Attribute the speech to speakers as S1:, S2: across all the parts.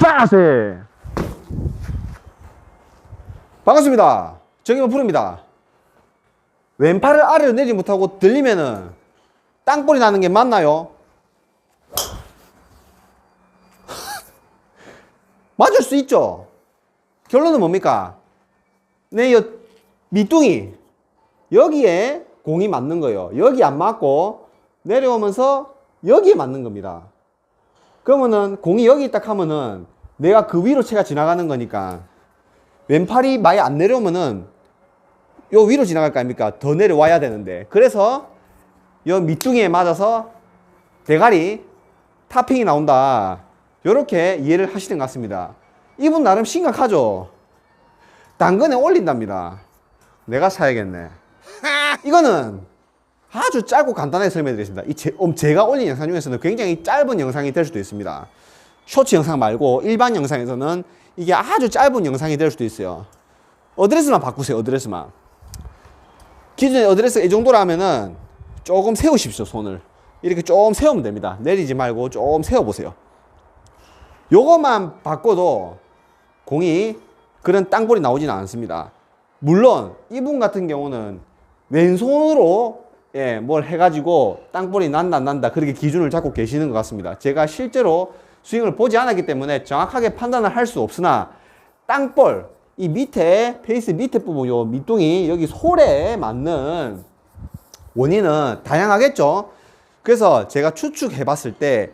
S1: 빠세. 반갑습니다. 정의원 푸릅니다. 왼팔을 아래로 내지 못하고 들리면은 땅볼이 나는 게 맞나요? 맞을 수 있죠. 결론은 뭡니까? 내 여, 밑둥이 여기에 공이 맞는 거예요. 여기 안 맞고 내려오면서 여기에 맞는 겁니다. 그러면은 공이 여기 딱 하면은 내가 그 위로 채가 지나가는 거니까 왼팔이 많이 안 내려오면은 요 위로 지나갈 거 아닙니까? 더 내려와야 되는데 그래서 요 밑둥이에 맞아서 대가리 타핑이 나온다. 요렇게 이해를 하시는 것 같습니다. 이분 나름 심각하죠? 당근에 올린답니다. 내가 사야겠네. 이거는 아주 짧고 간단하게 설명드리겠습니다. 이 제, 음, 제가 올린 영상 중에서는 굉장히 짧은 영상이 될 수도 있습니다. 쇼츠 영상 말고 일반 영상에서는 이게 아주 짧은 영상이 될 수도 있어요. 어드레스만 바꾸세요. 어드레스만. 기존의 어드레스 이 정도라 하면은 조금 세우십시오. 손을. 이렇게 조금 세우면 됩니다. 내리지 말고 조금 세워보세요. 요것만 바꿔도 공이 그런 땅볼이 나오지는 않습니다. 물론 이분 같은 경우는 왼손으로 예, 뭘 해가지고 땅볼이 난다 안 난다 그렇게 기준을 잡고 계시는 것 같습니다. 제가 실제로 스윙을 보지 않았기 때문에 정확하게 판단을 할 수 없으나 땅볼 이 밑에 페이스 밑에 부분 요 밑둥이 여기 솔에 맞는 원인은 다양하겠죠. 그래서 제가 추측해 봤을 때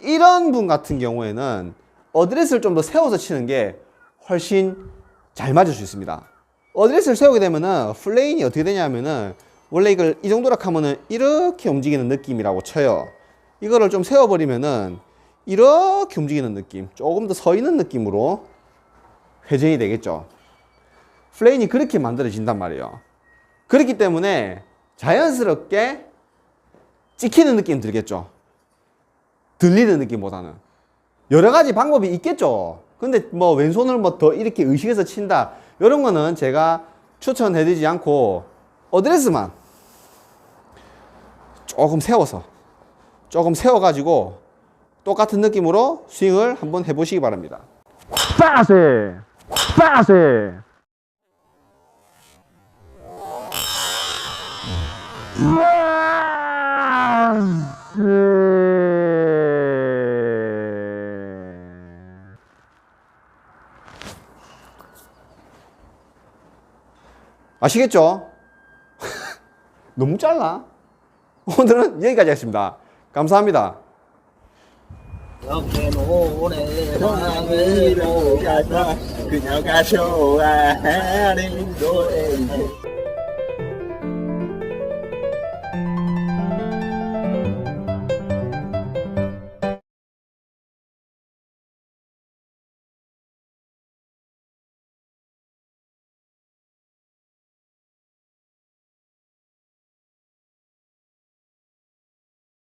S1: 이런 분 같은 경우에는 어드레스를 좀 더 세워서 치는 게 훨씬 잘 맞을 수 있습니다. 어드레스를 세우게 되면은 플레인이 어떻게 되냐면은 원래 이걸 이 정도라 하면은 이렇게 움직이는 느낌이라고 쳐요. 이거를 좀 세워버리면은 이렇게 움직이는 느낌, 조금 더 서 있는 느낌으로 회전이 되겠죠. 플레인이 그렇게 만들어진단 말이에요. 그렇기 때문에 자연스럽게 찍히는 느낌 들겠죠. 들리는 느낌보다는. 여러 가지 방법이 있겠죠. 근데 뭐 왼손을 뭐 더 이렇게 의식해서 친다. 이런 거는 제가 추천해드리지 않고 어드레스만 조금 세워서 조금 세워가지고 똑같은 느낌으로 스윙을 한번 해보시기 바랍니다.
S2: 빠세. 빠세.
S1: 아시겠죠? 너무 짧나? 오늘은 여기까지 하겠습니다. 감사합니다.
S3: 그녀가 좋아하는 노래